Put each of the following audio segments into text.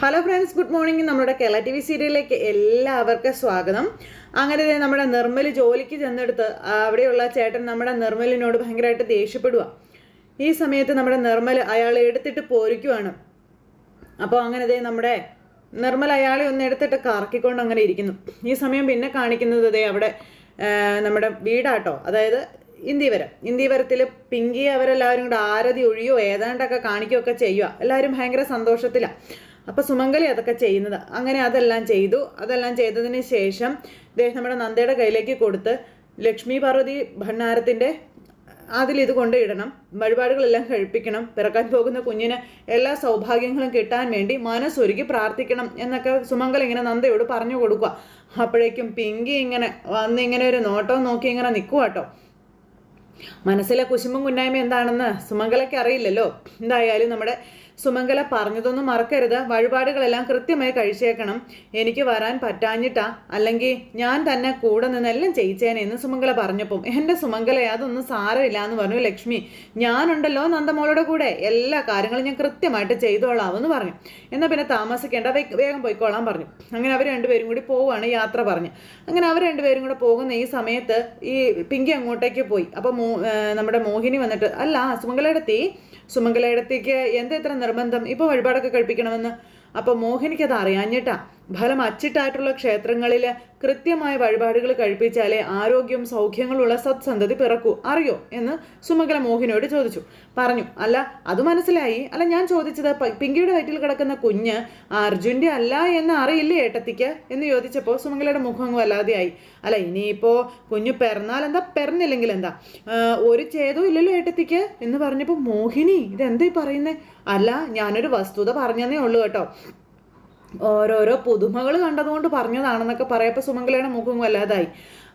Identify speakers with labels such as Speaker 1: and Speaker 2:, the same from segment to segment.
Speaker 1: Hello friends good morning നമ്മുടെ Kerala T V സീരിയലിലേക്ക് എല്ലാവർക്കും സ്വാഗതം. അങ്ങനെ നമ്മുടെ നിർമ്മൽ ജോലിക്ക് ചെന്നെടുത്ത് അവിടെയുള്ള ചേട്ടൻ നമ്മുടെ നിർമ്മലിനോട് ഭയങ്കരമായിട്ട് ദേഷ്യപ്പെടുക ഈ സമയത്ത് നമ്മുടെ നിർമ്മൽ അയാൾ എടുത്തിട്ട് പോരിക്കുവാണ്. അപ്പോൾ അങ്ങനെ നമ്മുടെ നിർമ്മൽ അയാളെ ഒന്ന് എടുത്തിട്ട് കറക്കിക്കൊണ്ട് അങ്ങനെ ഇരിക്കുന്നു. ഈ സമയം പിന്നെ കാണിക്കുന്നത് ദേ അവിടെ നമ്മുടെ വീടാട്ടോ. അതായത് ഇന്ത്യവരം. ഇന്ത്യവരത്തിൽ പിങ്കി അവരെല്ലാവരും കൂടെ ആരതി ഒഴിയോ ഏതാണ്ടൊക്കെ കാണിക്കുകയൊക്കെ ചെയ്യുക എല്ലാവരും ഭയങ്കര സന്തോഷത്തിലാണ് അപ്പോൾ സുമംഗലി അതൊക്കെ ചെയ്യുന്നത്. അങ്ങനെ അതെല്ലാം ചെയ്തു. അതെല്ലാം ചെയ്തതിന് ശേഷം ദേഹം നമ്മുടെ നന്ദയുടെ കയ്യിലേക്ക് കൊടുത്ത് ലക്ഷ്മി പാർവതി ഭണ്ഡാരത്തിന്റെ അതിൽ ഇത് കൊണ്ടിടണം വഴിപാടുകളെല്ലാം കഴിപ്പിക്കണം. പിറക്കാൻ പോകുന്ന കുഞ്ഞിന് എല്ലാ സൗഭാഗ്യങ്ങളും കിട്ടാൻ വേണ്ടി മനസ്സൊരുക്കി പ്രാർത്ഥിക്കണം എന്നൊക്കെ സുമംഗൽ ഇങ്ങനെ നന്ദയോട് പറഞ്ഞു കൊടുക്കുക. അപ്പോഴേക്കും പിങ്കി ഇങ്ങനെ വന്ന് ഇങ്ങനെ ഒരു നോട്ടം നോക്കി ഇങ്ങനെ നിൽക്കുക കേട്ടോ മനസ്സിലെ കുശുമ്പും കുന്നായ്മ എന്താണെന്ന് സുമംഗലയ്ക്ക് അറിയില്ലല്ലോ. എന്തായാലും നമ്മുടെ സുമംഗല പറഞ്ഞതൊന്നും മറക്കരുത്. വഴിപാടുകളെല്ലാം കൃത്യമായി കഴിച്ചേക്കണം. എനിക്ക് വരാൻ പറ്റാഞ്ഞിട്ടാ. അല്ലെങ്കിൽ ഞാൻ തന്നെ കൂടെ നിന്ന് എല്ലാം ചെയ്യിച്ചേനെ എന്ന് സുമംഗല പറഞ്ഞപ്പം എന്റെ സുമംഗല അതൊന്നും സാരമില്ല എന്ന് പറഞ്ഞു ലക്ഷ്മി. ഞാനുണ്ടല്ലോ നന്ദമോളുടെ കൂടെ. എല്ലാ കാര്യങ്ങളും ഞാൻ കൃത്യമായിട്ട് ചെയ്തോളാം എന്ന് പറഞ്ഞു. എന്നാൽ പിന്നെ താമസിക്കേണ്ട. വേഗം പോയിക്കോളാൻ പറഞ്ഞു. അങ്ങനെ അവർ രണ്ടുപേരും കൂടി പോവുകയാണ് യാത്ര പറഞ്ഞു. അങ്ങനെ അവർ രണ്ടുപേരും കൂടെ പോകുന്ന ഈ സമയത്ത് ഈ പിങ്കി അങ്ങോട്ടേക്ക് പോയി. അപ്പോൾ നമ്മുടെ മോഹിനി വന്നിട്ട് അല്ല സുമംഗലയിടത്തി സുമംഗലയിടത്തേക്ക് എന്താ ഇത്ര നിർബന്ധം? ഇപ്പോൾ വഴിപാടൊക്കെ കഴിപ്പിക്കണമെന്ന്. അപ്പോൾ മോഹിനിക്ക് അത് അറിയാഞ്ഞിട്ടാ ഫലം അച്ചിട്ടായിട്ടുള്ള ക്ഷേത്രങ്ങളിൽ കൃത്യമായ വഴിപാടുകൾ കഴിപ്പിച്ചാലേ ആരോഗ്യവും സൗഖ്യങ്ങളുള്ള സത്സന്ധതി പിറക്കൂ. അറിയോ? എന്ന് സുമംഗല മോഹിനിയോട് ചോദിച്ചു. പറഞ്ഞു അല്ല അത് മനസ്സിലായി. അല്ല ഞാൻ ചോദിച്ചത് പിങ്കിയുടെ വയറ്റിൽ കിടക്കുന്ന കുഞ്ഞ് അർജുന്റെ അല്ല എന്ന് അറിയില്ലേ ഏട്ടത്തിക്ക്? എന്ന് ചോദിച്ചപ്പോൾ സുമംഗലയുടെ മുഖം വല്ലാതെയായി അല്ല ഇനിയിപ്പോൾ കുഞ്ഞ് പിറന്നാൽ എന്താ? പിറന്നില്ലെങ്കിൽ എന്താ? ഒരു ഛേദവും ഇല്ലല്ലോ ഏട്ടത്തിക്ക്? എന്ന് പറഞ്ഞപ്പോൾ മോഹിനി ഇതെന്താ പറയുന്നത് പറയുന്നേ? അല്ല ഞാനൊരു വസ്തുത പറഞ്ഞതേ ഉള്ളൂ കേട്ടോ. ഓരോരോ പുതുമകൾ കണ്ടതുകൊണ്ട് പറഞ്ഞതാണെന്നൊക്കെ പറയപ്പോൾ സുമംഗലയുടെ മുഖം വല്ലാതായി.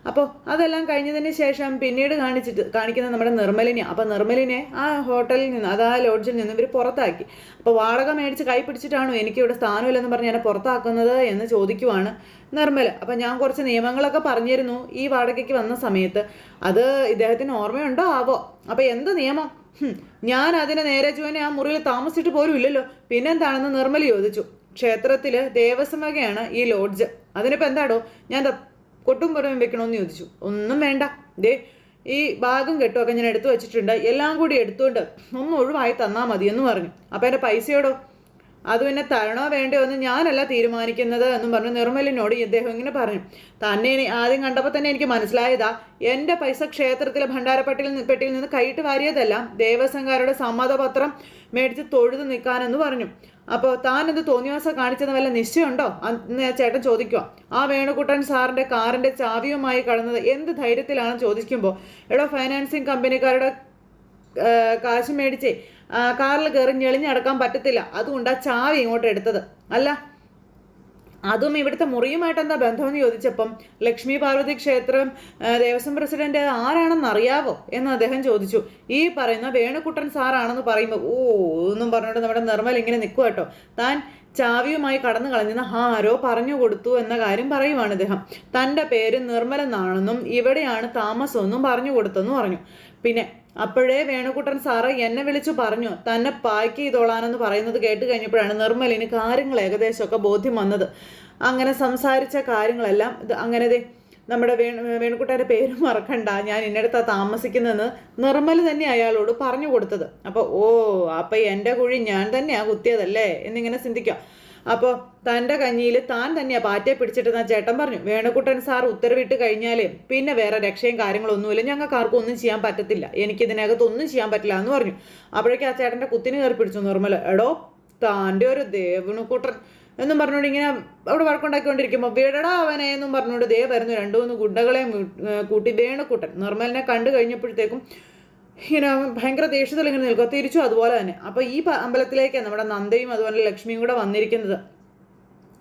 Speaker 1: അപ്പോൾ അതെല്ലാം കഴിഞ്ഞതിന് ശേഷം പിന്നീട് കാണിച്ചിട്ട് കാണിക്കുന്നത് നമ്മുടെ നിർമ്മലിനെ. അപ്പോൾ നിർമ്മലിനെ ആ ഹോട്ടലിൽ നിന്ന് അത് ആ ലോഡ്ജിൽ നിന്ന് ഇവർ പുറത്താക്കി. അപ്പോൾ വാടക മേടിച്ച് കൈ പിടിച്ചിട്ടാണോ എനിക്കിവിടെ സ്ഥാനമില്ലെന്ന് പറഞ്ഞ് എന്നെ പുറത്താക്കുന്നത് എന്ന് ചോദിക്കുവാണ് നിർമ്മൽ അപ്പം ഞാൻ കുറച്ച് നിയമങ്ങളൊക്കെ പറഞ്ഞിരുന്നു ഈ വാടകയ്ക്ക് വന്ന സമയത്ത്. അത് ഇദ്ദേഹത്തിന് ഓർമ്മയുണ്ടോ? ആവോ? അപ്പോൾ എന്ത് നിയമം? ഞാൻ അതിനെ നേരെ ചുവനെ ആ മുറിയിൽ താമസിച്ചിട്ട് പോലും ഇല്ലല്ലോ. പിന്നെന്താണെന്ന് നിർമ്മൽ ചോദിച്ചു. ക്ഷേത്രത്തിൽ ദേവസ്വം വകയാണ് ഈ ലോഡ്ജ്. അതിനിപ്പോൾ എന്താടോ? ഞാൻ കൊട്ടും പുറമെ വെക്കണമെന്ന് ചോദിച്ചു. ഒന്നും വേണ്ട. ദേ ഈ ബാഗും കെട്ടുമൊക്കെ ഞാൻ എടുത്തു വെച്ചിട്ടുണ്ട്. എല്ലാം കൂടി എടുത്തുകൊണ്ട് ഒന്ന് ഒഴിവായി തന്നാൽ മതി എന്ന് പറഞ്ഞു. അപ്പം എന്റെ പൈസയോടോ? അത് പിന്നെ തരണോ വേണ്ടയോ എന്ന് ഞാനല്ല തീരുമാനിക്കുന്നത് എന്നും പറഞ്ഞു നിർമ്മലിനോട് ഇദ്ദേഹം ഇങ്ങനെ പറഞ്ഞു. തന്നെ ആദ്യം കണ്ടപ്പോൾ തന്നെ എനിക്ക് മനസ്സിലായതാ. എന്റെ പൈസ ക്ഷേത്രത്തിലെ ഭണ്ഡാരപ്പെട്ടിൽ പെട്ടിയിൽ നിന്ന് കൈയിട്ട് വാരിയതല്ല. ദേവസ്വംകാരുടെ സമ്മതപത്രം മേടിച്ച് തൊഴുത് നിൽക്കാനെന്ന് പറഞ്ഞു. അപ്പോൾ താൻ എന്ത് തോന്നിയാസം കാണിച്ചെന്ന് വല്ല നിശ്ചയമുണ്ടോ? എന്ന് ചേട്ടൻ ചോദിക്കുക ആ വേണുകുട്ടൻ സാറിന്റെ കാറിന്റെ ചാവിയുമായി കടന്നത് എന്ത് ധൈര്യത്തിലാണ് ചോദിക്കുമ്പോൾ എടോ ഫൈനാൻസിങ് കമ്പനിക്കാരുടെ കാശ് മേടിച്ചേ. കാറിൽ കയറി ഞെളിഞ്ഞടക്കാൻ പറ്റത്തില്ല. ആ ചാവി ഇങ്ങോട്ട് എടുത്തത്. അല്ല അതും ഇവിടുത്തെ മുറിയുമായിട്ട് എന്താ ബന്ധമെന്ന് ചോദിച്ചപ്പം ലക്ഷ്മി പാർവതി ക്ഷേത്രം ദേവസ്വം പ്രസിഡന്റ് ആരാണെന്ന് അറിയാവോ എന്ന് അദ്ദേഹം ചോദിച്ചു. ഈ പറയുന്ന വേണുകുട്ടൻ സാറാണെന്ന് പറയുമ്പോൾ ഓ എന്നും പറഞ്ഞുകൊണ്ട് നമ്മുടെ നിർമ്മൽ ഇങ്ങനെ നിൽക്കുക കേട്ടോ താൻ ചാവിയുമായി കടന്നു കളഞ്ഞെന്ന് ആരോ പറഞ്ഞു കൊടുത്തു എന്ന കാര്യം പറയുവാണ് അദ്ദേഹം തന്റെ പേര് നിർമ്മലെന്നാണെന്നും ഇവിടെയാണ് താമസമെന്നും പറഞ്ഞു കൊടുത്തെന്ന് പറഞ്ഞു. പിന്നെ അപ്പോഴേ വേണുകുട്ടൻ സാറ് എന്നെ വിളിച്ചു പറഞ്ഞു. തന്നെ പാക്ക് ചെയ്തോളാനെന്ന് പറയുന്നത് കേട്ട് കഴിഞ്ഞപ്പോഴാണ് നിർമ്മലിന് കാര്യങ്ങൾ ഏകദേശമൊക്കെ ബോധ്യം വന്നത്. അങ്ങനെ സംസാരിച്ച കാര്യങ്ങളെല്ലാം ഇത് അങ്ങനെ ദേ നമ്മുടെ വേണു വേണുകുട്ടന്റെ പേര് മറക്കണ്ട. ഞാൻ ഇന്നടത്താ താമസിക്കുന്നതെന്ന് നിർമ്മൽ തന്നെ അയാളോട് പറഞ്ഞു കൊടുത്തത്. അപ്പോൾ ഓ അപ്പം എന്റെ കുഴി ഞാൻ തന്നെയാണ് കുത്തിയതല്ലേ? എന്നിങ്ങനെ ചിന്തിക്കാം അപ്പോൾ തന്റെ കഞ്ഞിയിൽ താൻ തന്നെയാണ് പാറ്റയെ പിടിച്ചിട്ടെന്ന് ചേട്ടൻ പറഞ്ഞു. വേണുകുട്ടൻ സാർ ഉത്തരവിട്ട് കഴിഞ്ഞാൽ പിന്നെ വേറെ രക്ഷയും കാര്യങ്ങളൊന്നുമില്ല. ഞങ്ങൾക്ക് ആർക്കും ഒന്നും ചെയ്യാൻ പറ്റത്തില്ല. എനിക്കിതിനകത്ത് ഒന്നും ചെയ്യാൻ പറ്റില്ല എന്ന് പറഞ്ഞു. അപ്പോഴേക്കും ആ ചേട്ടന്റെ കുത്തിന് കയറി പിടിച്ചു നോർമൽ എടോ താന്റെ ഒരു ദേവണുക്കുട്ടൻ എന്നും പറഞ്ഞോണ്ട് ഇങ്ങനെ അവിടെ വഴക്കുണ്ടാക്കിക്കൊണ്ടിരിക്കുമ്പോൾ വീടടാ അവനെ എന്നും പറഞ്ഞുകൊണ്ട് ദേ വരുന്നു രണ്ടു മൂന്ന് ഗുണ്ടകളെയും കൂട്ടി വേണുക്കുട്ടൻ നോർമലിനെ കണ്ടു കഴിഞ്ഞപ്പോഴത്തേക്കും ഇങ്ങനെ ഭയങ്കര ദേഷ്യത്തിൽ ഇങ്ങനെ നിൽക്കുക തിരിച്ചു അതുപോലെ തന്നെ. അപ്പോൾ ഈ അമ്പലത്തിലേക്ക് അമ്പലത്തിലേക്കാണ് നമ്മുടെ നന്ദയും അതുപോലെ ലക്ഷ്മിയും കൂടെ വന്നിരിക്കുന്നത്.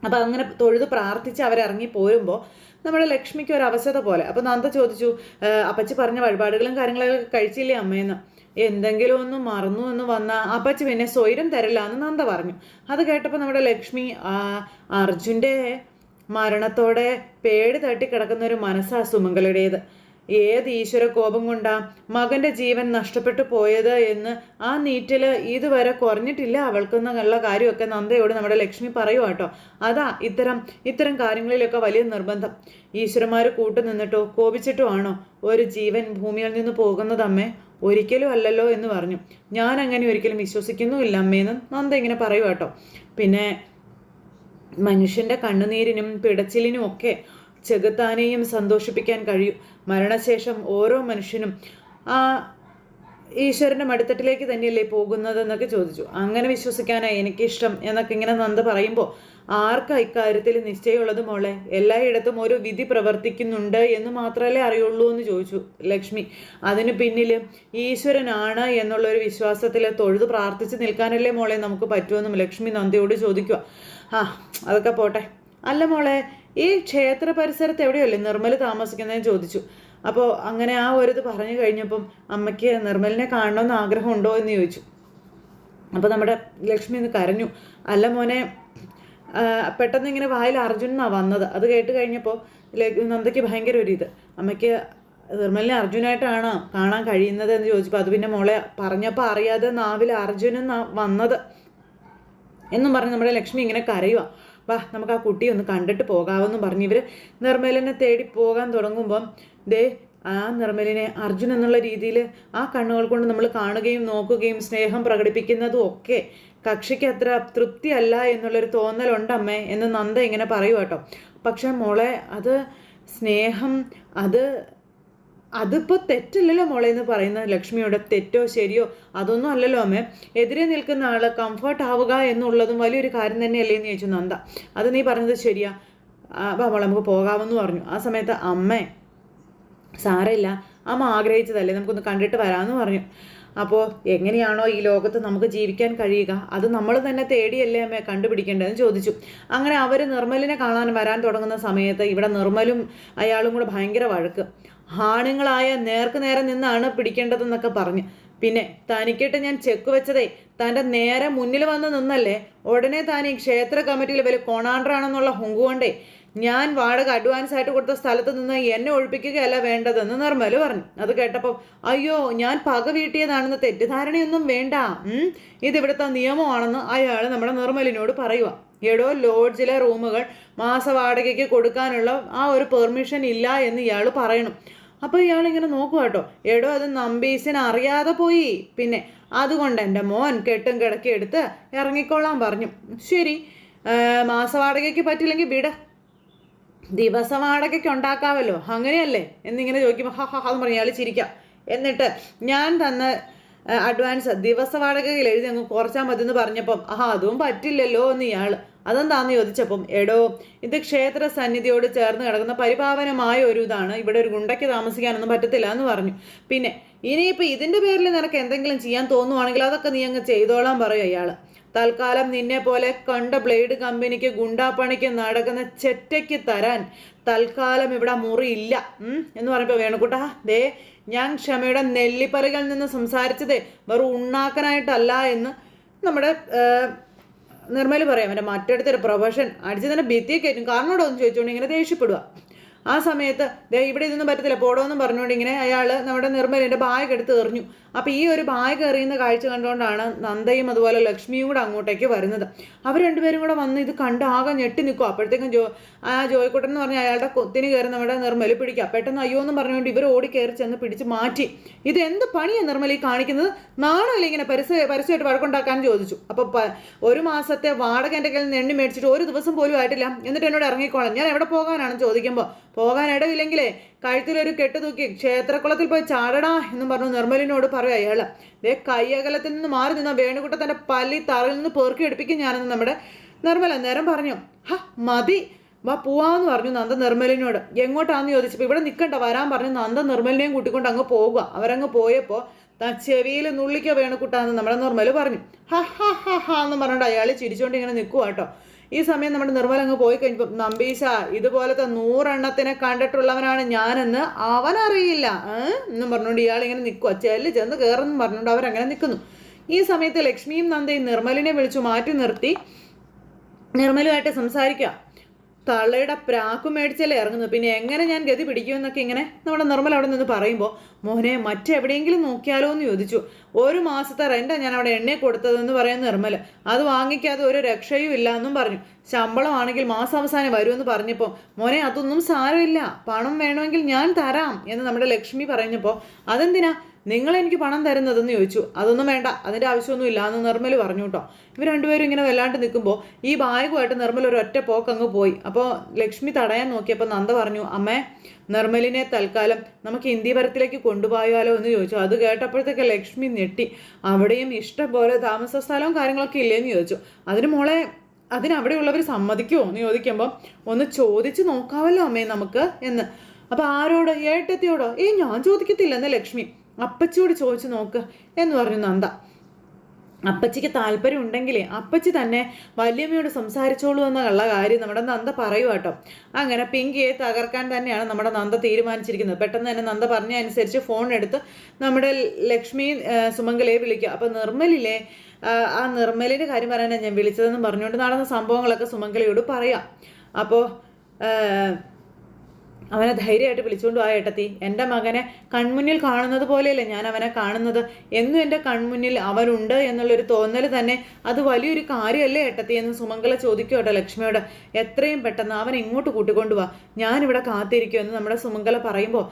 Speaker 1: അപ്പോൾ അങ്ങനെ തൊഴുത് പ്രാർത്ഥിച്ച് അവരിറങ്ങി പോരുമ്പോൾ നമ്മുടെ ലക്ഷ്മിക്ക് ഒരു അവശത പോലെ. അപ്പോൾ നന്ദ ചോദിച്ചു "ഏ, അപ്പച്ചി പറഞ്ഞ വഴിപാടുകളും കാര്യങ്ങളൊക്കെ കഴിച്ചില്ലേ അമ്മയെന്ന് എന്തെങ്കിലും ഒന്ന് മറന്നു എന്ന് വന്ന അപ്പച്ചി പിന്നെ സ്വൈരം തരില്ല എന്ന് നന്ദ പറഞ്ഞു. അത് കേട്ടപ്പോൾ നമ്മുടെ ലക്ഷ്മി അർജുന്റെ മരണത്തോടെ പേടി തട്ടി കിടക്കുന്ന ഒരു മനസ്സാ സുമംഗലയുടേത്. ഏത് ഈശ്വര കോപം കൊണ്ടാ മകന്റെ ജീവൻ നഷ്ടപ്പെട്ടു പോയത് എന്ന് ആ നീറ്റിൽ ഇതുവരെ കുറഞ്ഞിട്ടില്ല അവൾക്കെന്നുള്ള കാര്യമൊക്കെ നന്ദയോട് നമ്മുടെ ലക്ഷ്മി പറയുക കേട്ടോ. അതാ ഇത്തരം ഇത്തരം കാര്യങ്ങളിലൊക്കെ വലിയ നിർബന്ധം. ഈശ്വരന്മാർ കൂട്ടുനിന്നിട്ടോ കോപിച്ചിട്ടോ ആണോ? ഒരു ജീവൻ ഭൂമിയിൽ നിന്ന് പോകുന്നതമ്മേ ഒരിക്കലും അല്ലല്ലോ എന്ന് പറഞ്ഞു. ഞാൻ അങ്ങനെ ഒരിക്കലും വിശ്വസിക്കുന്നുമില്ല അമ്മയെന്ന് നന്ദ ഇങ്ങനെ പറയുക കേട്ടോ. പിന്നെ മനുഷ്യന്റെ കണ്ണുനീരിനും പിടച്ചിലിനും ഒക്കെ ചെകുത്താനെയും സന്തോഷിപ്പിക്കാൻ കഴിയും. മരണശേഷം ഓരോ മനുഷ്യനും ആ ഈശ്വരന്റെ മടിത്തട്ടിലേക്ക് തന്നെയല്ലേ പോകുന്നതെന്നൊക്കെ ചോദിച്ചു. അങ്ങനെ വിശ്വസിക്കാനാണ് എനിക്കിഷ്ടം എന്നൊക്കെ ഇങ്ങനെ നന്ദ പറയുമ്പോൾ ആർക്കാ ഇക്കാര്യത്തിൽ നിശ്ചയമുള്ളത് മോളെ? എല്ലായിടത്തും ഒരു വിധി പ്രവർത്തിക്കുന്നുണ്ട് എന്ന് മാത്രമല്ലേ അറിയുള്ളൂ എന്ന് ചോദിച്ചു ലക്ഷ്മി. അതിന് പിന്നിൽ ഈശ്വരനാണ് എന്നുള്ളൊരു വിശ്വാസത്തിൽ തൊഴുത് പ്രാർത്ഥിച്ച് നിൽക്കാനല്ലേ മോളെ നമുക്ക് പറ്റുമെന്നും ലക്ഷ്മി നന്ദിയോട് ചോദിക്കുക ആ അതൊക്കെ പോട്ടെ. അല്ല മോളെ ഈ ക്ഷേത്ര പരിസരത്ത് എവിടെയല്ലേ നിർമ്മൽ താമസിക്കുന്നതെന്ന് ചോദിച്ചു. അപ്പോൾ അങ്ങനെ ആ ഒരു ഇത് പറഞ്ഞു കഴിഞ്ഞപ്പം അമ്മയ്ക്ക് നിർമ്മലിനെ കാണണമെന്ന് ആഗ്രഹമുണ്ടോ എന്ന് ചോദിച്ചു. അപ്പോൾ നമ്മുടെ ലക്ഷ്മി ഒന്ന് കരഞ്ഞു. അല്ല മോനെ പെട്ടെന്ന് ഇങ്ങനെ വായിൽ അർജുൻ എന്നാണ് വന്നത്. അത് കേട്ട് കഴിഞ്ഞപ്പോൾ നന്ദയ്ക്ക് ഭയങ്കര ഒരു ഇത്. അമ്മയ്ക്ക് നിർമ്മലിനെ അർജുനായിട്ടാണ് കാണാൻ കഴിയുന്നത് എന്ന് ചോദിച്ചപ്പോൾ അത് പിന്നെ മോളെ പറഞ്ഞപ്പോൾ അറിയാതെ നാവിൽ അർജുൻ വന്നത്. എന്നും പറഞ്ഞ് നമ്മുടെ ലക്ഷ്മി ഇങ്ങനെ കരയുക വാ നമുക്ക് ആ കുട്ടിയെ ഒന്ന് കണ്ടിട്ട് പോകാമെന്നും പറഞ്ഞ് ഇവർ നിർമ്മലിനെ തേടി പോകാൻ തുടങ്ങുമ്പം ദേ ആ നിർമ്മലിനെ അർജുൻ എന്നുള്ള രീതിയിൽ ആ കണ്ണുകൾ കൊണ്ട് നമ്മൾ കാണുകയും നോക്കുകയും സ്നേഹം പ്രകടിപ്പിക്കുന്നതും ഒക്കെ കക്ഷിക്ക് അത്ര തൃപ്തിയല്ല എന്നുള്ളൊരു തോന്നലുണ്ടമ്മേ എന്ന് നന്ദ ഇങ്ങനെ പറയൂ കേട്ടോ. പക്ഷെ മോളെ അത് സ്നേഹം അത് അതിപ്പോൾ തെറ്റല്ലല്ലോ മോളെ എന്ന് പറയുന്ന ലക്ഷ്മിയുടെ തെറ്റോ ശരിയോ അതൊന്നും അല്ലല്ലോ അമ്മേ. എതിരെ നിൽക്കുന്ന ആൾ കംഫർട്ട് ആവുക എന്നുള്ളതും വലിയൊരു കാര്യം തന്നെയല്ലേ എന്ന് ചോദിച്ചു നന്ദ. അത് നീ പറഞ്ഞത് ശരിയാ. അപ്പോൾ മോളെ നമുക്ക് പോകാമെന്ന് പറഞ്ഞു. ആ സമയത്ത് അമ്മേ സാരമില്ല. അമ്മ ആഗ്രഹിച്ചതല്ലേ നമുക്കൊന്ന് കണ്ടിട്ട് വരാമെന്ന് പറഞ്ഞു. അപ്പോൾ എങ്ങനെയാണോ ഈ ലോകത്ത് നമുക്ക് ജീവിക്കാൻ കഴിയുക? അത് നമ്മൾ തന്നെ തേടിയല്ലേ അമ്മേ കണ്ടുപിടിക്കേണ്ടതെന്ന് ചോദിച്ചു. അങ്ങനെ അവർ നിർമ്മലിനെ കാണാൻ വരാൻ തുടങ്ങുന്ന സമയത്ത് ഇവിടെ നിർമ്മലും അയാളും കൂടെ ഭയങ്കര വഴക്ക്. ആണുങ്ങളായ നേർക്ക് നേരെ നിന്നാണ് പിടിക്കേണ്ടതെന്നൊക്കെ പറഞ്ഞു. പിന്നെ തനിക്കിട്ട് ഞാൻ ചെക്ക് വെച്ചതേ തന്റെ നേരെ മുന്നിൽ വന്ന് നിന്നല്ലേ ഉടനെ താൻ ഈ ക്ഷേത്ര കമ്മിറ്റിയിൽ വലിയ കൊണാണ്ടറാണെന്നുള്ള ഹുങ്കുകൊണ്ടേ ഞാൻ വാടക അഡ്വാൻസ് ആയിട്ട് കൊടുത്ത സ്ഥലത്ത് നിന്ന് എന്നെ ഒഴിപ്പിക്കുകയല്ല വേണ്ടതെന്ന് നിർമ്മൽ പറഞ്ഞു. അത് കേട്ടപ്പോൾ അയ്യോ ഞാൻ പക വീട്ടിയതാണെന്ന് തെറ്റിദ്ധാരണയൊന്നും വേണ്ട. ഇത് ഇവിടുത്തെ നിയമമാണെന്ന് അയാൾ നമ്മുടെ നിർമ്മലിനോട് പറയുക എടോ ലോഡ്ജിലെ റൂമുകൾ മാസവാടകയ്ക്ക് കൊടുക്കാനുള്ള ആ ഒരു പെർമിഷൻ ഇല്ല എന്ന് ഇയാൾ പറയണം. അപ്പോൾ ഇയാൾ ഇങ്ങനെ നോക്കുക കേട്ടോ എടോ അത് നമ്പീസിന് അറിയാതെ പോയി. പിന്നെ അതുകൊണ്ട് എന്റെ മോൻ കെട്ടും കിടക്കി എടുത്ത് ഇറങ്ങിക്കൊള്ളാൻ പറഞ്ഞു. ശരി മാസവാടകയ്ക്ക് പറ്റില്ലെങ്കിൽ വിട. ദിവസവാടകയ്ക്ക് ഉണ്ടാക്കാമല്ലോ. അങ്ങനെയല്ലേ? എന്നിങ്ങനെ ചോദിക്കുമ്പോൾ ഹാ ഹാ എന്ന് പറഞ്ഞ് ഇയാൾ ചിരിക്കാം. എന്നിട്ട് ഞാൻ തന്ന അഡ്വാൻസ് ദിവസവാടകയിൽ എഴുതി അങ്ങ് കുറച്ചാൽ മതി എന്ന് പറഞ്ഞപ്പം ആഹാ അതും പറ്റില്ലല്ലോ എന്ന് ഇയാൾ അതെന്താന്ന് ചോദിച്ചപ്പം എടോ ഇത് ക്ഷേത്ര സന്നിധിയോട് ചേർന്ന് കിടക്കുന്ന പരിപാവനമായ ഒരു ഇതാണ്. ഇവിടെ ഒരു ഗുണ്ടയ്ക്ക് താമസിക്കാനൊന്നും പറ്റത്തില്ല എന്ന് പറഞ്ഞു. പിന്നെ ഇനിയിപ്പോൾ ഇതിന്റെ പേരിൽ നിനക്ക് എന്തെങ്കിലും ചെയ്യാൻ തോന്നുവാണെങ്കിൽ അതൊക്കെ നീ അങ്ങ് ചെയ്തോളാൻ പറയും അയാൾ തൽക്കാലം നിന്നെ പോലെ കണ്ട ബ്ലേഡ് കമ്പനിക്ക് ഗുണ്ടാപ്പണിക്ക് നടക്കുന്ന ചെറ്റയ്ക്ക് തരാൻ തൽക്കാലം ഇവിടെ മുറിയില്ല എന്ന് പറയുമ്പോൾ വേണുക്കുട്ടാ ദേ ഞാൻ ക്ഷമയുടെ നെല്ലിപ്പലകളിൽ നിന്ന് സംസാരിച്ചതേ വെറും ഉണ്ണാക്കനായിട്ടല്ല എന്ന് നമ്മുടെ നിർമ്മൽ പറയാം എന്റെ മറ്റടുത്തൊരു പ്രൊഫഷൻ അടിച്ച് തന്നെ ഭിത്തിയെ കയറ്റും. കാരണോടോ എന്ന് ചോദിച്ചുകൊണ്ട് ഇങ്ങനെ ദേഷ്യപ്പെടുക ആ സമയത്ത് ഇവിടെ ഇതൊന്നും പറ്റത്തില്ല പോടോ എന്നും പറഞ്ഞുകൊണ്ട് ഇങ്ങനെ അയാൾ നമ്മുടെ നിർമ്മലിന്റെ ബാഗ് എടുത്ത് എറിഞ്ഞു. അപ്പോൾ ഈ ഒരു ബാഗ് എറിയുന്ന കാഴ്ച കണ്ടുകൊണ്ടാണ് നന്ദയും അതുപോലെ ലക്ഷ്മിയും കൂടെ അങ്ങോട്ടേക്ക് വരുന്നത്. അവർ രണ്ടുപേരും കൂടെ വന്ന് ഇത് കണ്ട് ആകെ ഞെട്ടി നിൽക്കും. അപ്പോഴത്തേക്കും ജോ ആ ജോയിക്കുട്ടൻ എന്ന് പറഞ്ഞാൽ അയാളുടെ കൊത്തിന് കയറി നമ്മുടെ നിർമ്മലി പിടിക്കുക. പെട്ടെന്ന് അയ്യോ എന്ന് പറഞ്ഞുകൊണ്ട് ഇവർ ഓടി കയറി ചെന്ന് പിടിച്ച് മാറ്റി. ഇത് എന്ത് പണിയാണ് നിർമ്മലി കാണിക്കുന്നത്? നാണമല്ലേ ഇങ്ങനെ പരസ്യ പരസ്യമായിട്ട് വഴക്കുണ്ടാക്കാൻ ചോദിച്ചു. അപ്പോൾ ഒരു മാസത്തെ വാടക എന്റെ കയ്യിൽ നിന്ന് എണ്ണി മേടിച്ചിട്ട് ഒരു ദിവസം പോലും ആയിട്ടില്ല. എന്നിട്ട് എന്നോട് ഇറങ്ങിക്കോളാം. ഞാൻ എവിടെ പോകാനാണ് ചോദിക്കുമ്പോൾ പോകാൻ ഇടവില്ലെങ്കിലേ കഴുത്തിലൊരു കെട്ട് തൂക്കി ക്ഷേത്രക്കുളത്തിൽ പോയി ചാടടാ എന്നും പറഞ്ഞു നിർമ്മലിനോട് പറയാം അയാൾ ദേ കയ്യകലത്തിൽ നിന്ന് മാറി നിന്ന വേണുകുട്ടത്തന്റെ പല്ലി തറയിൽ നിന്ന് പേർക്കി എടുപ്പിക്കും ഞാനെന്ന് നമ്മുടെ നിർമ്മല നേരം പറഞ്ഞു. ഹാ മതി. വാ പോവാന്ന് പറഞ്ഞു നന്ദ നിർമ്മലിനോട്. എങ്ങോട്ടാന്ന് ചോദിച്ചപ്പോൾ ഇവിടെ നിൽക്കണ്ട വരാൻ പറഞ്ഞു നന്ദ നിർമ്മലിനെയും കൂട്ടിക്കൊണ്ട് അങ്ങ് പോവുക. അവരങ്ങ് പോയപ്പോൾ താൻ ചെവിയിൽ നുള്ളിക്കോ വേണുക്കുട്ടാന്ന് നമ്മുടെ നിർമ്മൽ പറഞ്ഞു. ഹ ഹ ഹ ഹ എന്ന് പറഞ്ഞോണ്ട് അയാൾ ചിരിച്ചുകൊണ്ട് ഇങ്ങനെ നിൽക്കുക കേട്ടോ. ഈ സമയം നമ്മൾ നിർമ്മല അങ്ങ് പോയി കഴിഞ്ഞപ്പോൾ നമ്പീശ ഇതുപോലത്തെ നൂറെണ്ണത്തിനെ കണ്ടിട്ടുള്ളവനാണ് ഞാനെന്ന് അവനറിയില്ല. എന്നും പറഞ്ഞുകൊണ്ട് ഇയാൾ ഇങ്ങനെ നിൽക്കുക ചെല്ല് ചെന്ന് കയറെന്നും പറഞ്ഞുകൊണ്ട് അവരങ്ങനെ നിൽക്കുന്നു. ഈ സമയത്ത് ലക്ഷ്മിയും നന്ദയും നിർമ്മലിനെ വിളിച്ചു മാറ്റി നിർത്തി. നിർമ്മലുമായിട്ട് സംസാരിക്കുക തള്ളയുടെ പ്രാക്ക് മേടിച്ചല്ലേ ഇറങ്ങുന്നത്? പിന്നെ എങ്ങനെ ഞാൻ ഗതി പിടിക്കുമെന്നൊക്കെ ഇങ്ങനെ നമ്മുടെ നിർമ്മൽ അവിടെ നിന്ന് പറയുമ്പോൾ മോഹനെ മറ്റെവിടെയെങ്കിലും നോക്കിയാലോ എന്ന് ചോദിച്ചു. ഒരു മാസത്തെ റെന്റാണ് ഞാൻ അവിടെ എണ്ണയെ കൊടുത്തതെന്ന് പറയുന്ന നിർമ്മൽ. അത് വാങ്ങിക്കാതെ ഒരു രക്ഷയും ഇല്ല എന്നും പറഞ്ഞു. ശമ്പളമാണെങ്കിൽ മാസാവസാനം വരുമെന്ന് പറഞ്ഞപ്പോൾ മോനെ അതൊന്നും സാരമില്ല. പണം വേണമെങ്കിൽ ഞാൻ തരാം എന്ന് നമ്മുടെ ലക്ഷ്മി പറഞ്ഞപ്പോൾ അതെന്തിനാ? നിങ്ങൾ എനിക്ക് പണം തരുന്നതെന്ന് ചോദിച്ചു. അതൊന്നും വേണ്ട. അതിന്റെ ആവശ്യമൊന്നും ഇല്ല എന്ന് നിർമ്മൽ പറഞ്ഞു കേട്ടോ. ഇവർ രണ്ടുപേരും ഇങ്ങനെ വല്ലാണ്ട് നിൽക്കുമ്പോൾ ഈ ബാഗുമായിട്ട് നിർമ്മൽ ഒരു ഒറ്റ പോക്ക് അങ്ങ് പോയി. അപ്പോൾ ലക്ഷ്മി തടയാൻ നോക്കിയപ്പോൾ നന്ദ പറഞ്ഞു അമ്മേ നിർമ്മലിനെ തൽക്കാലം നമുക്ക് ഇന്ത്യപരത്തിലേക്ക് കൊണ്ടുപോയാലോ എന്ന് ചോദിച്ചു. അത് കേട്ടപ്പോഴത്തേക്ക് ലക്ഷ്മി ഞെട്ടി. അവിടെയും ഇഷ്ടം പോലെ താമസ സ്ഥലവും കാര്യങ്ങളൊക്കെ ഇല്ലേന്ന് ചോദിച്ചു. അതിന് മോളെ അതിനവിടെയുള്ളവർ സമ്മതിക്കുമോ എന്ന് ചോദിക്കുമ്പോൾ ഒന്ന് ചോദിച്ച് നോക്കാമല്ലോ അമ്മേ നമുക്ക് എന്ന്. അപ്പോൾ ആരോട് ഏട്ടത്തിയോടോ? ഏ ഞാൻ ചോദിക്കത്തില്ലെന്ന് ലക്ഷ്മി. അപ്പച്ചിയോട് ചോദിച്ചു നോക്ക് എന്ന് പറഞ്ഞു നന്ദ. അപ്പച്ചിക്ക് താല്പര്യം ഉണ്ടെങ്കിലേ അപ്പച്ചി തന്നെ വല്യമ്മയോട് സംസാരിച്ചോളൂ എന്നുള്ള കാര്യം നമ്മുടെ നന്ദ പറയൂ കേട്ടോ. അങ്ങനെ പിങ്കിയെ തകർക്കാൻ തന്നെയാണ് നമ്മുടെ നന്ദ തീരുമാനിച്ചിരിക്കുന്നത്. പെട്ടെന്ന് തന്നെ നന്ദ പറഞ്ഞ അനുസരിച്ച് ഫോൺ എടുത്ത് നമ്മുടെ ലക്ഷ്മി സുമംഗലയെ വിളിക്കുക. അപ്പോൾ നിർമ്മലിലെ ആ നിർമ്മലിന്റെ കാര്യം പറയാനാണ് ഞാൻ വിളിച്ചതെന്ന് പറഞ്ഞുകൊണ്ട് നടന്ന സംഭവങ്ങളൊക്കെ സുമംഗലയോട് പറയാം. അപ്പോൾ അവനെ ധൈര്യമായിട്ട് വിളിച്ചുകൊണ്ട് പോയ ഏട്ടത്തി. എന്റെ മകനെ കൺമുന്നിൽ കാണുന്നത് പോലെയല്ലേ ഞാൻ അവനെ കാണുന്നത്? എന്നും എന്റെ കൺമുന്നിൽ അവനുണ്ട് എന്നുള്ളൊരു തോന്നൽ തന്നെ അത് വലിയൊരു കാര്യമല്ലേ ഏട്ടത്തി എന്ന് സുമംഗല ചോദിക്കോട്ടെ ലക്ഷ്മിയോട്. എത്രയും പെട്ടെന്ന് അവൻ ഇങ്ങോട്ട് കൂട്ടിക്കൊണ്ടുപോവാ ഞാനിവിടെ കാത്തിരിക്കുമെന്ന് നമ്മുടെ സുമംഗല പറയുമ്പോൾ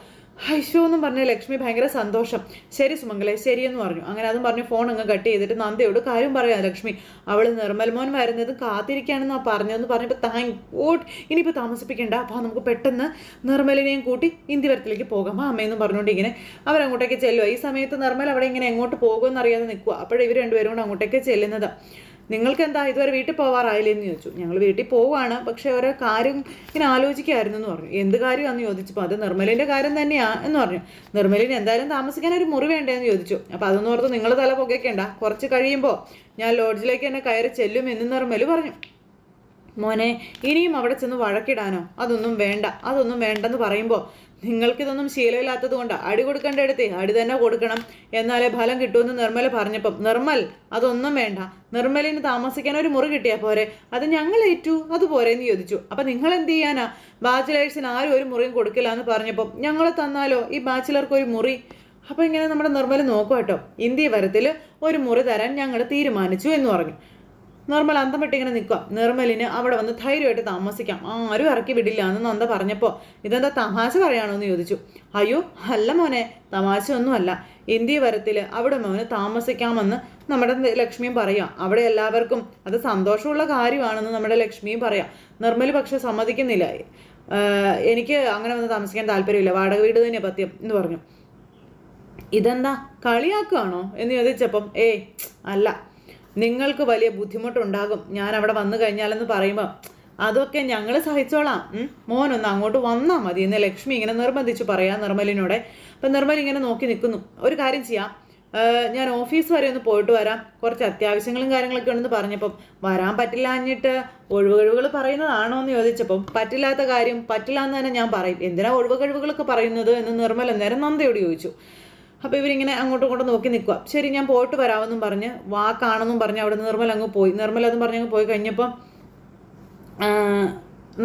Speaker 1: ഹൈശോ എന്നും പറഞ്ഞ ലക്ഷ്മി ഭയങ്കര സന്തോഷം. ശരി സുമംഗലെ ശരിയെന്ന് പറഞ്ഞു. അങ്ങനെ അതും പറഞ്ഞു ഫോൺ അങ്ങ് കട്ട് ചെയ്തിട്ട് നന്ദയോട് കാര്യം പറയാം ലക്ഷ്മി. അവൾ നിർമ്മൽ മോൻ വരുന്നത് കാത്തിരിക്കുകയാണെന്ന് ആ പറഞ്ഞതെന്ന് പറഞ്ഞപ്പോൾ താങ്ക് ഗോഡ് ഇനിയിപ്പോൾ താമസിപ്പിക്കേണ്ട. അപ്പോൾ നമുക്ക് പെട്ടെന്ന് നിർമ്മലിനെയും കൂട്ടി ഇന്ത്യവരത്തിലേക്ക് പോകാം. ആ അമ്മയെന്ന് പറഞ്ഞുകൊണ്ട് ഇങ്ങനെ അവരങ്ങോട്ടേക്ക് ചെല്ലുക ഈ സമയത്ത് നിർമ്മൽ അവിടെ ഇങ്ങനെ എങ്ങോട്ട് പോകുമെന്ന് അറിയാതെ നിൽക്കുക അപ്പോഴേ ഇവർ രണ്ടുപേരും കൂടെ അങ്ങോട്ടേക്ക് ചെല്ലുന്നത്. നിങ്ങൾക്ക് എന്താ ഇതുവരെ വീട്ടിൽ പോവാറായില്ലെന്ന് ചോദിച്ചു. ഞങ്ങൾ വീട്ടിൽ പോവാണ് പക്ഷേ ഓരോ കാര്യം ഇങ്ങനെ ആലോചിക്കായിരുന്നു എന്ന് പറഞ്ഞു. എന്ത് കാര്യമാണെന്ന് ചോദിച്ചപ്പോൾ അത് നിർമ്മലിന്റെ കാര്യം തന്നെയാ എന്ന് പറഞ്ഞു. നിർമ്മലിന് എന്തായാലും താമസിക്കാൻ ഒരു മുറി വേണ്ടേന്ന് ചോദിച്ചു. അപ്പോൾ അതൊന്നും ഓർത്ത് നിങ്ങൾ തല പുകയ്ക്കേണ്ട. കുറച്ച് കഴിയുമ്പോൾ ഞാൻ ലോഡ്ജിലേക്ക് തന്നെ കയറി ചെല്ലും എന്ന് നിർമ്മൽ പറഞ്ഞു. മോനെ ഇനിയും അവിടെ ചെന്ന് വഴക്കിടാനോ? അതൊന്നും വേണ്ട അതൊന്നും വേണ്ടെന്ന് പറയുമ്പോൾ നിങ്ങൾക്കിതൊന്നും ശീലമില്ലാത്തത് കൊണ്ട്. അടി കൊടുക്കേണ്ട എടുത്തേ അടി തന്നെ കൊടുക്കണം. എന്നാലേ ഫലം കിട്ടുമെന്ന് നിർമ്മല പറഞ്ഞപ്പം. നിർമ്മൽ അതൊന്നും വേണ്ട. നിർമ്മലിന് താമസിക്കാൻ ഒരു മുറി കിട്ടിയാൽ പോരെ. അത് ഞങ്ങൾ ഏറ്റു അതുപോലെ എന്ന് ചോദിച്ചു. അപ്പം നിങ്ങൾ എന്ത് ചെയ്യാനാ? ബാച്ചിലേഴ്സിന് ആരും ഒരു മുറിയും കൊടുക്കില്ല എന്ന് പറഞ്ഞപ്പം ഞങ്ങൾ തന്നാലോ ഈ ബാച്ചിലർക്ക് ഒരു മുറി? അപ്പോൾ ഇങ്ങനെ നമ്മുടെ നിർമ്മല നോക്കുക കേട്ടോ ഇന്ത്യ വരത്തിൽ ഒരു മുറി തരാൻ ഞങ്ങൾ തീരുമാനിച്ചു എന്ന് പറഞ്ഞു. നിർമ്മൽ അന്തം വിട്ട് ഇങ്ങനെ നിൽക്കുക. നിർമ്മലിന് അവിടെ വന്ന് ധൈര്യമായിട്ട് താമസിക്കാം. ആരും ഇറക്കി വിടില്ല എന്ന് നന്ദ പറഞ്ഞപ്പോൾ ഇതെന്താ തമാശ പറയാണോ എന്ന് ചോദിച്ചു. അയ്യോ അല്ല മോനെ തമാശ ഒന്നുമല്ല ഇന്ത്യ വരത്തിൽ അവിടെ മോന് താമസിക്കാമെന്ന് നമ്മുടെ ലക്ഷ്മിയും പറയാം. അവിടെ എല്ലാവർക്കും അത് സന്തോഷമുള്ള കാര്യമാണെന്ന് നമ്മുടെ ലക്ഷ്മിയും പറയാം. നിർമ്മൽ പക്ഷെ സമ്മതിക്കുന്നില്ല. എനിക്ക് അങ്ങനെ വന്ന് താമസിക്കാൻ താല്പര്യമില്ല. വാടക വീട് തന്നെ പത്യം എന്ന് പറഞ്ഞു. ഇതെന്താ കളിയാക്കുകയാണോ എന്ന് ചോദിച്ചപ്പം ഏയ് അല്ല. നിങ്ങൾക്ക് വലിയ ബുദ്ധിമുട്ടുണ്ടാകും. ഞാൻ അവിടെ വന്നു കഴിഞ്ഞാലെന്ന് പറയുമ്പോൾ അതൊക്കെ ഞങ്ങൾ സഹിച്ചോളാം. മോനൊന്ന് അങ്ങോട്ട് വന്നാൽ മതി. എന്ന് ലക്ഷ്മി ഇങ്ങനെ നിർബന്ധിച്ച് പറയാം നിർമ്മലിനോടെ. അപ്പം നിർമ്മൽ ഇങ്ങനെ നോക്കി നിൽക്കുന്നു ഒരു കാര്യം ചെയ്യാം. ഞാൻ ഓഫീസ് വരെ ഒന്ന് പോയിട്ട് വരാം. കുറച്ച് അത്യാവശ്യങ്ങളും കാര്യങ്ങളൊക്കെ ഉണ്ടെന്ന് പറഞ്ഞപ്പം വരാൻ പറ്റില്ല എന്നിട്ട് ഒഴിവുകഴിവുകൾ പറയുന്നതാണോ എന്ന് ചോദിച്ചപ്പം പറ്റില്ലാത്ത കാര്യം പറ്റില്ല എന്ന് തന്നെ ഞാൻ പറയും. എന്തിനാ ഒഴിവുകഴിവുകളൊക്കെ പറയുന്നത്? എന്ന് നിർമ്മല നേരം നന്ദയോട് ചോദിച്ചു. അപ്പോൾ ഇവരിങ്ങനെ അങ്ങോട്ടും ഇങ്ങോട്ടും നോക്കി നിൽക്കുക ശരി ഞാൻ പോയിട്ട് വരാമെന്നും പറഞ്ഞ് വാക്കാണെന്നും പറഞ്ഞ് അവിടെ നിർമ്മൽ അങ്ങ് പോയി. നിർമ്മൽ അതും പറഞ്ഞ് അങ്ങ് പോയി കഴിഞ്ഞപ്പോൾ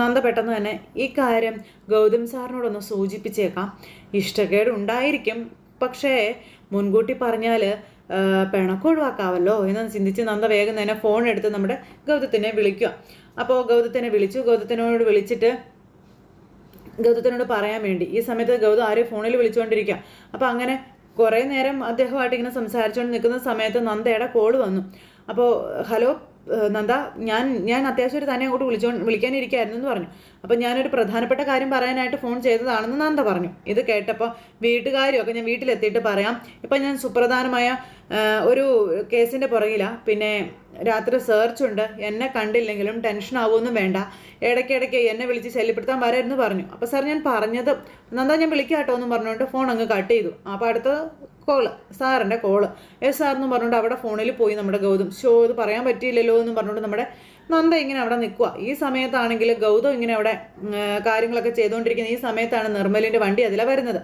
Speaker 1: നന്ദ പെട്ടെന്ന് തന്നെ ഈ കാര്യം ഗൗതം സാറിനോടൊന്ന് സൂചിപ്പിച്ചേക്കാം. ഇഷ്ടക്കേട് ഉണ്ടായിരിക്കും. പക്ഷേ മുൻകൂട്ടി പറഞ്ഞാൽ പിണക്കം എന്നൊന്ന് എന്ന് ചിന്തിച്ച് നന്ദ വേഗം തന്നെ ഫോൺ എടുത്ത് നമ്മുടെ ഗൗതത്തിനെ വിളിക്കുക അപ്പോൾ ഗൗതത്തിനെ വിളിച്ചു. ഗൗതത്തിനോട് വിളിച്ചിട്ട് ഗൗതത്തിനോട് പറയാൻ വേണ്ടി. ഈ സമയത്ത് ഗൗതം ആരെയും ഫോണിൽ വിളിച്ചുകൊണ്ടിരിക്കുക അപ്പോൾ അങ്ങനെ കുറേ നേരം അദ്ദേഹമായിട്ട് ഇങ്ങനെ സംസാരിച്ചുകൊണ്ട് നിൽക്കുന്ന സമയത്ത് നന്ദയുടെ കോൾ വന്നു. അപ്പോൾ ഹലോ നന്ദ ഞാൻ ഞാൻ അത്യാവശ്യം ഒരു തന്നെ അങ്ങോട്ട് വിളിച്ചോ വിളിക്കാനിരിക്കായിരുന്നു എന്ന് പറഞ്ഞു. അപ്പം ഞാനൊരു പ്രധാനപ്പെട്ട കാര്യം പറയാനായിട്ട് ഫോൺ ചെയ്തതാണെന്ന് നന്ദ പറഞ്ഞു. ഇത് കേട്ടപ്പോൾ വീട്ടുകാരും ഞാൻ വീട്ടിലെത്തിയിട്ട് പറയാം. ഇപ്പം ഞാൻ സുപ്രധാനമായ ഒരു കേസിന്റെ പുറകിലാണ് പിന്നെ രാത്രി സെർച്ച് ഉണ്ട്. എന്നെ കണ്ടില്ലെങ്കിലും ടെൻഷൻ ആവുമൊന്നും വേണ്ട. ഇടയ്ക്കിടയ്ക്ക് എന്നെ വിളിച്ച് ശല്യപ്പെടുത്താൻ വരാമെന്ന് പറഞ്ഞു. അപ്പോൾ സാർ ഞാൻ പറഞ്ഞത് നന്ദ ഞാൻ വിളിക്കാം എന്ന് എന്നും പറഞ്ഞുകൊണ്ട് ഫോൺ അങ്ങ് കട്ട് ചെയ്തു. അപ്പോൾ അടുത്ത കോൾ സാറിന്റെ കോൾ എസ് സാർ എന്ന് പറഞ്ഞുകൊണ്ട് അവിടെ ഫോണിൽ പോയി നമ്മുടെ ഗൗതം. ഷോ ഇത് പറയാൻ പറ്റിയില്ലല്ലോ എന്ന് പറഞ്ഞുകൊണ്ട് നമ്മുടെ നന്ദ ഇങ്ങനെ അവിടെ നിൽക്കുക ഈ സമയത്താണെങ്കിൽ ഗൗതം ഇങ്ങനെ അവിടെ കാര്യങ്ങളൊക്കെ ചെയ്തുകൊണ്ടിരിക്കുന്ന ഈ സമയത്താണ് നിർമ്മലിന്റെ വണ്ടി അതിലാണ് വരുന്നത്.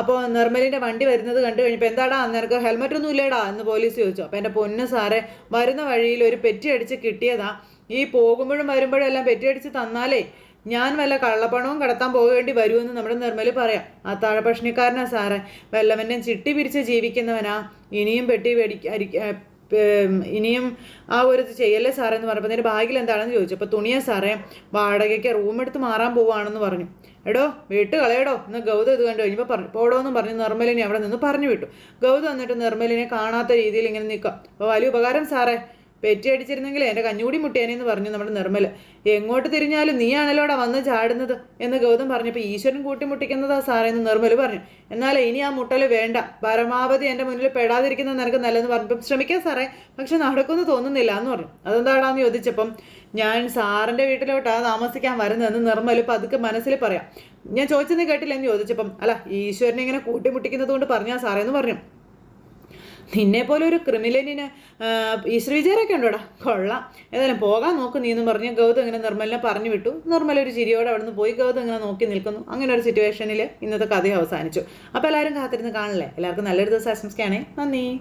Speaker 1: അപ്പോൾ നിർമ്മലിന്റെ വണ്ടി വരുന്നത് കണ്ടു കഴിഞ്ഞപ്പോൾ എന്താടാ നിനക്ക് ഹെൽമെറ്റ് ഒന്നും ഇല്ലേടാ എന്ന് പോലീസ് ചോദിച്ചു. അപ്പോൾ എന്റെ പൊന്ന് സാറേ വരുന്ന വഴിയിൽ ഒരു പെറ്റി അടിച്ച് കിട്ടിയതാ. ഈ പോകുമ്പോഴും വരുമ്പോഴും എല്ലാം പെറ്റി അടിച്ച് തന്നാലേ ഞാൻ വല്ല കള്ളപ്പണവും കടത്താൻ പോകേണ്ടി വരുമെന്ന് നമ്മുടെ നിർമ്മൽ പറയാം. ആ താഴപക്ഷണിക്കാരനാ സാറേ. വല്ലവന്റെ ചിട്ടി പിരിച്ച് ജീവിക്കുന്നവനാ. ഇനിയും പെട്ടി പേടിക്ക ഇനിയും ആ ഒരു ചെയ്യല്ലേ സാറേ എന്ന് പറഞ്ഞപ്പോൾ നിന്റെ ബാഗിൽ എന്താണെന്ന് ചോദിച്ചു. അപ്പോൾ തുണിയാ സാറേ വാടകയ്ക്ക് റൂം എടുത്ത് മാറാൻ പോവാണെന്ന് പറഞ്ഞു. എടോ വീട്ട് കളയടോ. എന്ന് ഗൗതം ഇത് കണ്ടു കഴിഞ്ഞപ്പോൾ പറഞ്ഞു പോടോ എന്ന് പറഞ്ഞ് നിർമ്മലിനെ അവിടെ നിന്ന് പറഞ്ഞു വിട്ടു. ഗൗതം എന്നിട്ട് നിർമ്മലിനെ കാണാത്ത രീതിയിൽ ഇങ്ങനെ നിൽക്കാം അപ്പോൾ വലിയ ഉപകാരം സാറേ പെറ്റി അടിച്ചിരുന്നെങ്കിൽ എന്റെ കഞ്ഞൂടി മുട്ടേനെന്ന് പറഞ്ഞു നമ്മുടെ നിർമ്മൽ എങ്ങോട്ട് തിരിഞ്ഞാലും നീയാണല്ലോടാ വന്ന് ചാടുന്നത്? എന്ന് ഗൗതം പറഞ്ഞപ്പോൾ ഈശ്വരൻ കൂട്ടിമുട്ടിക്കുന്നതാ സാറേ എന്ന് നിർമ്മൽ പറഞ്ഞു. എന്നാൽ ഇനി ആ മുട്ടൽ വേണ്ട. പരമാവധി എന്റെ മുന്നിൽ പെടാതിരിക്കുന്നത് നിനക്ക് നല്ലതെന്ന് പറഞ്ഞപ്പം ശ്രമിക്കാം സാറേ. പക്ഷെ നടക്കുമെന്ന് തോന്നുന്നില്ല എന്ന് പറഞ്ഞു. അതെന്താടാന്ന് ചോദിച്ചപ്പം ഞാൻ സാറിന്റെ വീട്ടിലോട്ടാണ് താമസിക്കാൻ വരുന്നതെന്ന് നിർമ്മൽ പതുക്കെ മനസ്സിൽ പറയാം. ഞാൻ ചോദിച്ചെന്ന് കേട്ടില്ലെന്ന് ചോദിച്ചപ്പം അല്ല ഈശ്വരനെ ഇങ്ങനെ കൂട്ടിമുട്ടിക്കുന്നത് കൊണ്ട് പറഞ്ഞാ സാറേ എന്ന് പറഞ്ഞു. നിന്നെ പോലെ ഒരു ക്രിമിനലിന് ഈശ്വര വിചാരമൊക്കെ ഉണ്ടോടാ? കൊള്ളാം. ഏതായാലും പോകാൻ നോക്ക് നീ എന്ന് പറഞ്ഞ് ഗൗതം ഇങ്ങനെ നിർമ്മലിനെ പറഞ്ഞു വിട്ടു. നിർമ്മല ഒരു ചിരിയോടെ അവിടെ നിന്ന് പോയി. ഗൗതം ഇങ്ങനെ നോക്കി നിൽക്കുന്നു. അങ്ങനെ ഒരു സിറ്റുവേഷനിൽ ഇന്നത്തെ കഥ അവസാനിച്ചു. അപ്പോൾ എല്ലാവരും കാത്തിരുന്ന് കാണില്ലേ? എല്ലാവർക്കും നല്ലൊരു ദിവസം ആശംസിക്കുകയാണെ. നന്ദി.